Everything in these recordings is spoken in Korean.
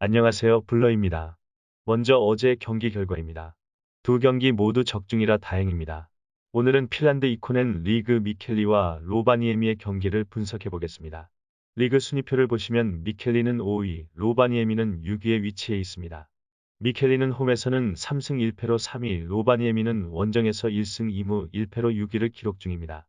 안녕하세요. 블러입니다. 먼저 어제 경기 결과입니다. 두 경기 모두 적중이라 다행입니다. 오늘은 핀란드 이코넨 리그 미켈리와 로바니에미의 경기를 분석해 보겠습니다. 리그 순위표를 보시면 미켈리는 5위, 로바니에미는 6위에 위치해 있습니다. 미켈리는 홈에서는 3승 1패로 3위, 로바니에미는 원정에서 1승 2무 1패로 6위를 기록 중입니다.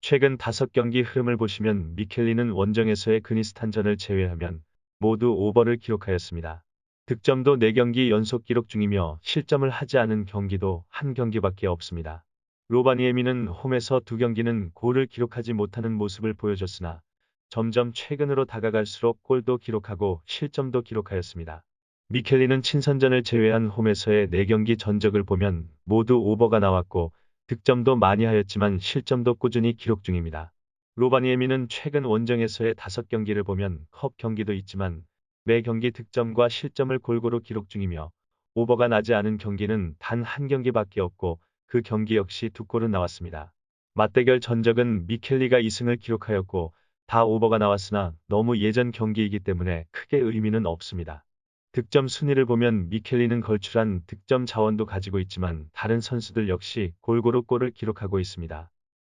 최근 5경기 흐름을 보시면 미켈리는 원정에서의 그니스탄전을 제외하면 모두 오버를 기록하였습니다. 득점도 4경기 연속 기록 중이며 실점을 하지 않은 경기도 한 경기밖에 없습니다. 로바니에미는 홈에서 두 경기는 골을 기록하지 못하는 모습을 보여줬으나 점점 최근으로 다가갈수록 골도 기록하고 실점도 기록하였습니다. 미켈리는 친선전을 제외한 홈에서의 4경기 전적을 보면 모두 오버가 나왔고 득점도 많이 하였지만 실점도 꾸준히 기록 중입니다. 로바니에미는 최근 원정에서의 5경기를 보면 컵 경기도 있지만 매 경기 득점과 실점을 골고루 기록 중이며 오버가 나지 않은 경기는 단 한 경기밖에 없고 그 경기 역시 두 골은 나왔습니다. 맞대결 전적은 미켈리가 2승을 기록하였고 다 오버가 나왔으나 너무 예전 경기이기 때문에 크게 의미는 없습니다. 득점 순위를 보면 미켈리는 걸출한 득점 자원도 가지고 있지만 다른 선수들 역시 골고루 골을 기록하고 있습니다.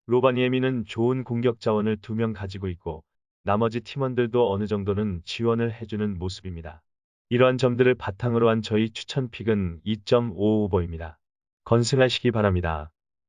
로바니에미는 좋은 공격 자원을 두 명 가지고 있고 나머지 팀원들도 어느 정도는 지원을 해주는 모습입니다. 이러한 점들을 바탕으로 한 저희 추천 픽은 2.5 오버입니다. 건승하시기 바랍니다.